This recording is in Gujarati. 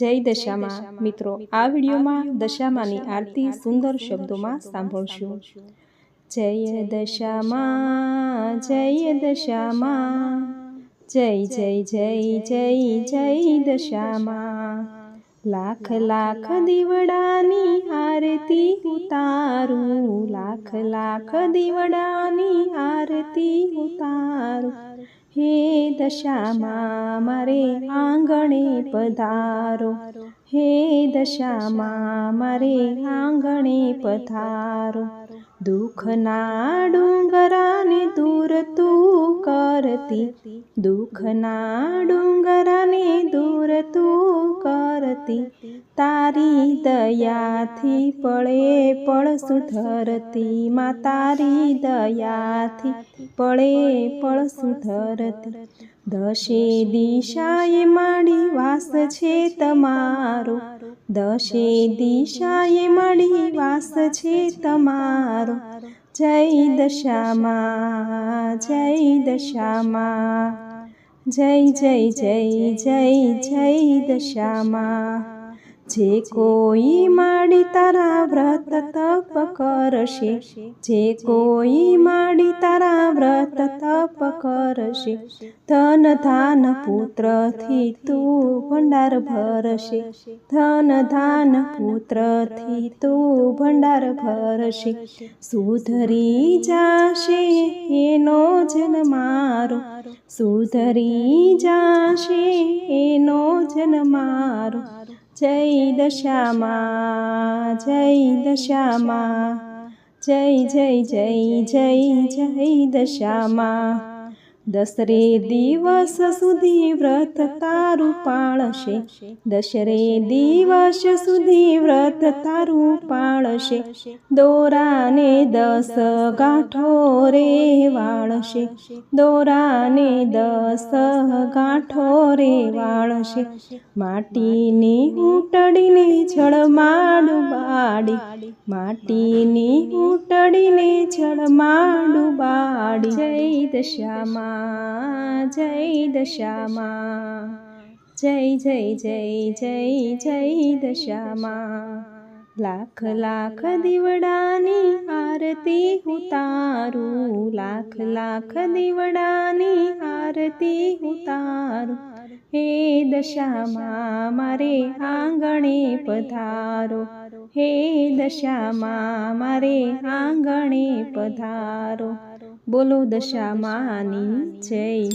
જય દશામાં મિત્રો. આ વિડીયોમાં દશામાની આરતી સુંદર શબ્દોમાં સાંભળશું. જય દશામાં જય દશામાં. જય જય જય જય જય દશામાં. લાખ લાખ દીવડાની આરતી ઉતારું લાખ લાખ દીવડાની આરતી ઉતારું. હે દશામાં મારે આંગણે પધારો. હે દશામાં મારે આંગણે પધારો. દુઃખના ડુંગરાને તું કરતી દુઃખના ડુંગરાને દૂર તું કરતી. તારી દયાથી પળે પળ સુધરતી. માં તારી દયાથી પળે પળ સુધરતી. દશે દિશાએ માડી વાસ છે તમારો. દશે દિશાએ માડી વાસ છે તમારો. જય દશામાં જય દશામાં, જય જય જય જય જય દશામાં. જે કોઈ માડી તારા વ્રત તપ કરશે, જે કોઈ માડી તારા વ્રત તપ કરશે ધન ધાન પુત્રથી તું ભંડાર ભરશે, ધન ધાન પુત્રથી તું ભંડાર ભરશે. સુધરી જાશે એનો જન મારો, સુધરી જાશે એનો જન મારો. જય દશામાં જય દશામાં. જય જય જય જય જય દશામાં દસરે દિવસ સુધી વ્રત તારું પાળશે. દશરે દિવસ સુધી વ્રત તારું પાળશે. દોરાને દસ ગાંઠો રે વાળશે. દોરાને દસ ગાંઠો રે વાળશે. માટીની ઊંટડીને છળમાડ બાડી માટીની ઊંટડીને છળમાડ બાડી જય દશામાં. જય દશામાં. જય જય જય જય જય દશામાં. લાખ લાખ દીવડાની આરતી ઉતારું. લાખ લાખ દીવડાની આરતી ઉતારું. હે દશામાં મારે આંગણે પધારો. હે દશામાં મારે આંગણે પધારો. બોલો દશામાની જય.